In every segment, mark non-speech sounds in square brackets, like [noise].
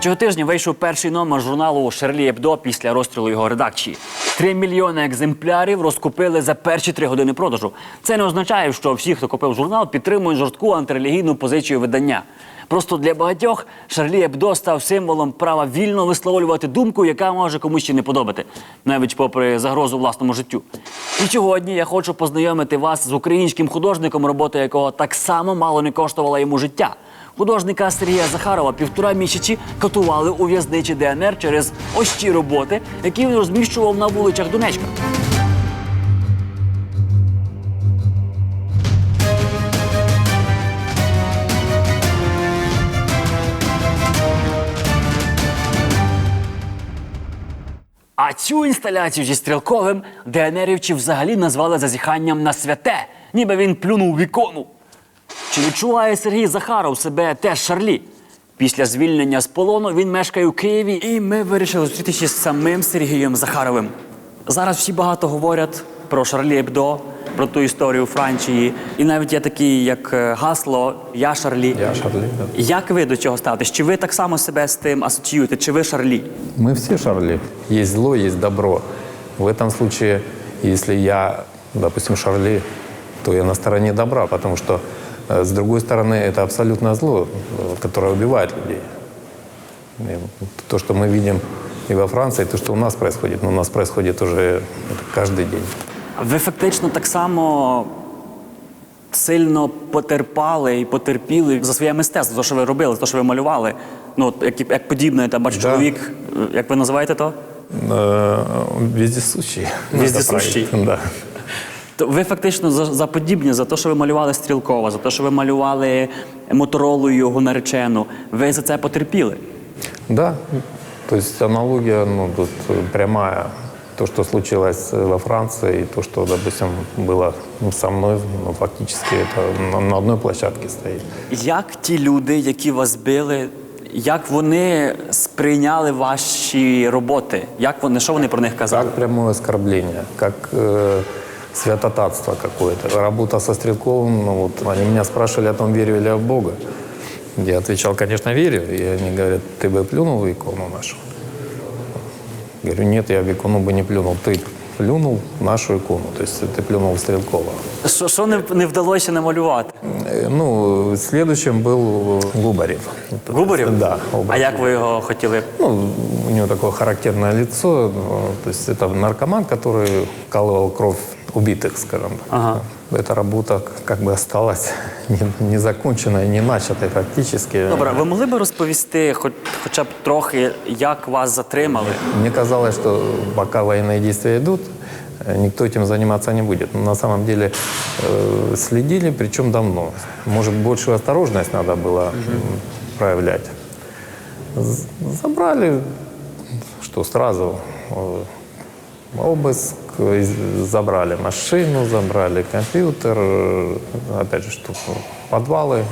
Цього тижня вийшов перший номер журналу Шерлі Ебдо після розстрілу його редакції. Три мільйони екземплярів розкупили за перші три години продажу. Це не означає, що всі, хто купив журнал, підтримують жорстку антирелігійну позицію видання. Просто для багатьох Шарлі Ебдо став символом права вільно висловлювати думку, яка може комусь ще не подобати, навіть попри загрозу власному життю. І сьогодні я хочу познайомити вас з українським художником, робота якого так само мало не коштувала йому життя. Художника Сергія Захарова півтора місяці катували у в'язничі ДНР через ось ті роботи, які він розміщував на вулицях Донецька. А цю інсталяцію зі стрілковим ДНРівці взагалі назвали зазіханням на святе, ніби він плюнув вікону. Чи відчуває Сергій Захаров себе теж Шарлі? Після звільнення з полону він мешкає у Києві, і ми вирішили зустрітися з самим Сергієм Захаровим. Зараз всі багато говорять про Шарлі Ебдо, про ту історію Франції. І навіть є такі, як е, гасло Я Шарлі. Я Шарлі. Да. Як ви до цього ставитесь? Чи ви так само себе з тим асоціюєте? Чи ви Шарлі? Мы все Шарли. Есть зло, есть добро. В этом случае, если я, допустим, Шарли, то я на стороне добра, потому что, э, с другой стороны, это абсолютно зло, э, которое убивает людей. И то, что мы видим и во Франции, то, что у нас происходит, но у нас происходит уже это каждый день. Ви фактично так само сильно потерпали і потерпіли за своє мистецтво, за те, що ви робили, за те, що ви малювали. Ну, от як, як подібне, я там бачу Да. чоловік, е, як ви називаєте то? Э, Вездесущий. надо Вездесущий. править. Да. То ви фактично за, за подібне, за те, що ви малювали Стрілкова, за те, що ви малювали Моторолу і його наречену, ви за це потерпіли. Да, то есть аналогия, ну, тут э, прямая. То, что случилось э, во Франции, и то, что, допустим, было ну, со мной, ну, фактически это на, на одной площадке стоит. Як ті люди, які вас били, як вони сприйняли ваші роботи? Як вони, що вони про них казали? Как прямое оскорбление, как э, святотатство какое-то. Работа со Стрелковым, ну, вот, они меня спрашивали о том, верю ли я в Бога. Я отвечал, конечно, верю. И они говорят, ты бы плюнул в икону нашу? Говорю, нет, я в икону бы не плюнул. Ты плюнул в нашу икону, то есть ты плюнул в Стрелкова. Що, що не, не вдалося намалювати? Э, Ну, следующим был Губарев. Губарів? Да. А Губарев. як ви його хотіли? Ну, у него такое характерное лицо. ну, То есть это наркоман, который вкалывал кровь убитых, скажем так. Ага. Эта работа как бы осталась не, не законченной, [laughs] не начатой практически. Добре, ви могли б розповісти, хоч, хоча б трохи, як вас затримали? Мне казалось, что пока военные действия идут, э, никто этим заниматься не будет. Но на самом деле э, следили, причем давно. Может, большую осторожность надо было м, проявлять. З- Забрали, что сразу э, обыск, э, из- забрали машину, забрали компьютер, э, опять же, что подвалы.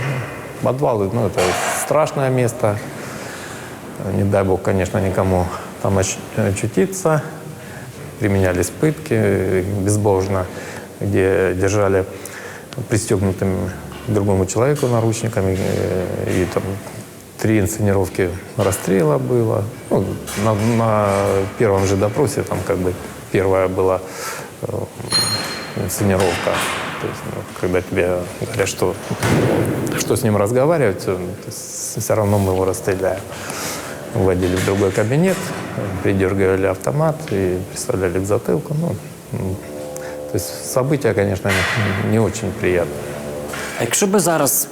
Подвалы, ну, это страшное место. Не дай бог, конечно, никому там оч- очутиться. Применялись пытки э, безбожно, где держали пристегнутым другому человеку наручниками. э, И там три инсценировки расстрела было. Ну, на, на первом же допросе там как бы первая была э, инсценировка. То есть, ну, когда тебе говорят, что, что с ним разговаривать, э, то есть все равно мы его расстреляем. Вводили в другой кабинет, придергивали автомат и приставляли к затылку. Ну, м, то есть события, конечно, не, не очень приятные. А якщо би зараз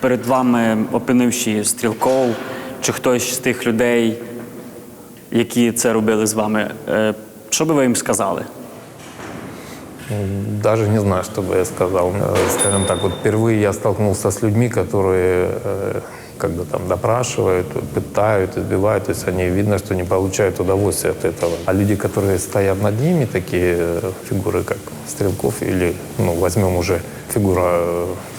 перед вами опинивши стрілков чи хтось з тих людей, які це робили з вами, е, що би ви їм сказали? Даже не знаю, что бы я сказал. Э, Скажем так, вот впервые я столкнулся с людьми, которые э, как бы там допрашивают, пытают, избивают. То есть они видно, что не получают удовольствия от этого. А люди, которые стоят над ними, такие э, фигуры, как Стрелков или, ну, возьмем уже фигура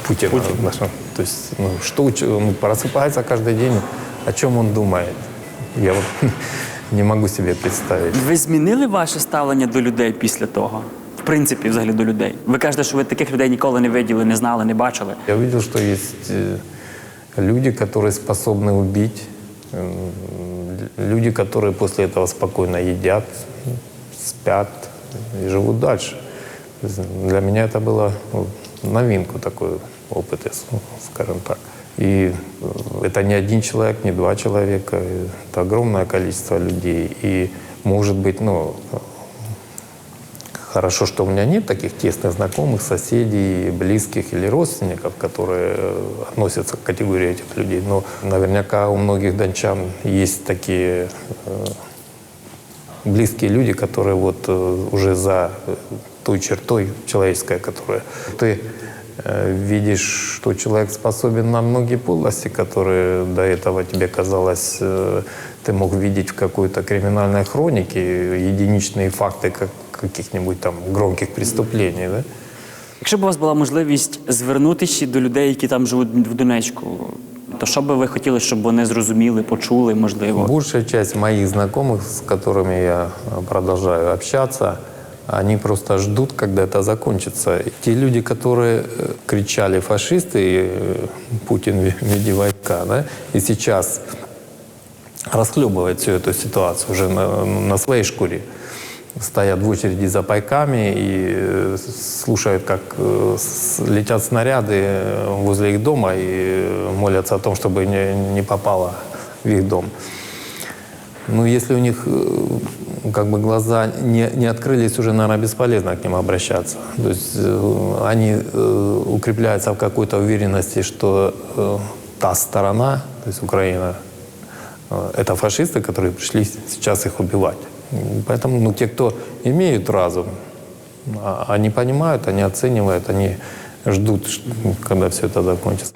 Путина. наша. То есть, ну, что он просыпается каждый день, о чем он думает. Я вот [laughs] не могу себе представить. Ви змінили ваше ставлення до людей після того? В принципі, взагалі до людей. Ви кажете, що ви таких людей ніколи не виділи, не знали, не бачили. Я увидел, что есть э, люди, которые способны убить М, Люди, которые после этого спокойно едят, спят и живут дальше. То есть Для меня это было ну, новинку такой опыт, если, ну, скажем так. И э, это не один человек, не два человека, это огромное количество людей. И может быть, ну, Хорошо, что у меня нет таких тесных знакомых, соседей, близких или родственников, которые э, относятся к категории этих людей. Но наверняка у многих дончан есть такие э, близкие люди, которые вот уже за той чертой человеческой, которая ты видишь, что человек способен на многие подлости, которые до этого тебе казалось, э, ты мог видеть в какой-то криминальной хронике, единичные факты как каких-нибудь там громких преступлений, да? Якщо б у вас була можливість звернутися до людей, які там живуть в Донецьку, то що би ви хотіли, щоб вони зрозуміли, почули, можливо? Большая часть моих знакомых, с которыми я э, продолжаю общаться, они просто ждут, когда это закончится. Те люди, которые э, кричали фашисты, э, Путин [laughs] ве- веди войска, да, и сейчас расхлебывают всю эту ситуацию уже на, на своей шкуре. Стоят в очереди за пайками и э, слушают, как летят снаряды возле их дома и молятся о том, чтобы не, не попало в их дом. Ну, если у них как бы глаза не, не открылись, уже, наверное, бесполезно к ним обращаться. То есть э, они э, укрепляются в какой-то уверенности, что э, та сторона, то есть Украина, это фашисты, которые пришли сейчас их убивать. Поэтому ну, те, кто имеют разум, а- они понимают, они оценивают, они ждут, когда все это закончится.